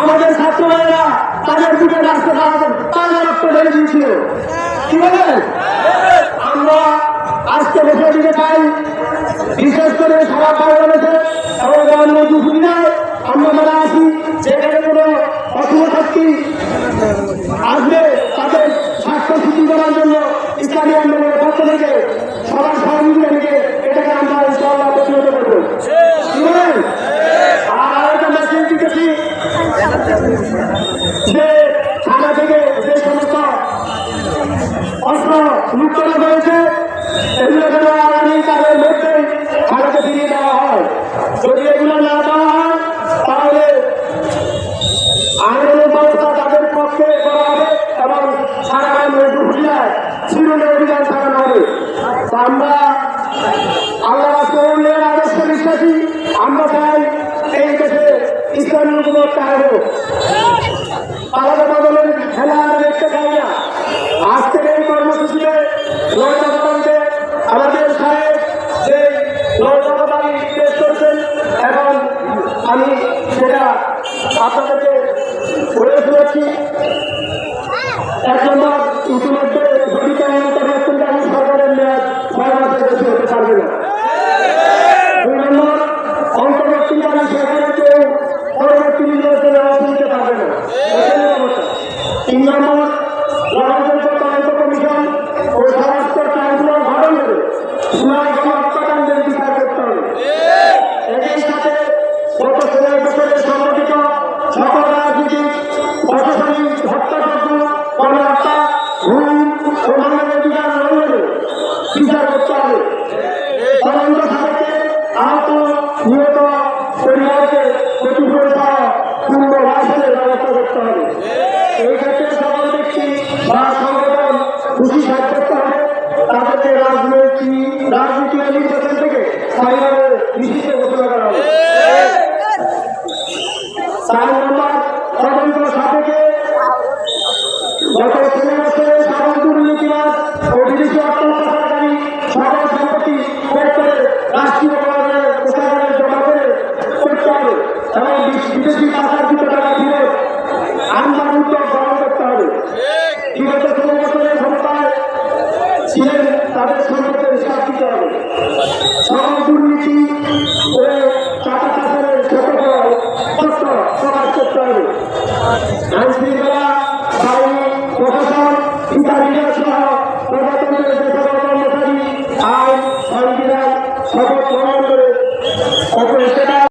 আমাদের ছাত্র ভাইয়েরা তাদের বুকে রাস্তা তাদের রক্ত দিয়েছিল। কি বলেন? আমরা আজকে বসে দিতে চাই, বিশেষ করে সারা বাংলাদেশে এবং আমরা আছি কোনো আসবে, তাদের স্বাস্থ্য সিদ্ধি করার জন্য ইসলামী আন্দোলনের পক্ষ থেকে সবার শিরোনে অভিযান চালানো হবে। আমরা আল্লাহ রাসূলের আদর্শে বিশ্বাসী, আমরা চাই এই দেশে ইসলামী হুকুমত চাইব আলাদা বদলের খেলা আমরা দেখতে চাই না। আজকের এই কর্মসূচিতে লড়াইতে আমাদের সাহেব যে লড়াই পেশ করছেন এখন আমি সেটা আপনাদেরকে নিহত পরিবারকে ক্ষতিপূরণ সহ পূর্ণ রাশনের ব্যবস্থা করতে হবে। এই ক্ষেত্রে সকল ব্যক্তি বা সংগঠন খুশি সাব্যস্ত হবে। তাদেরকে রাজনৈতিক রাজনীতি নির্বাচন থেকে স্থায়ীভাবে নিষিদ্ধ ঘোষণা করা হবে। চার নম্বর তদন্ত সাপেক্ষে গত বছরে ছিলেন তাদের সম্পর্কে হিসাব দিতে হবে।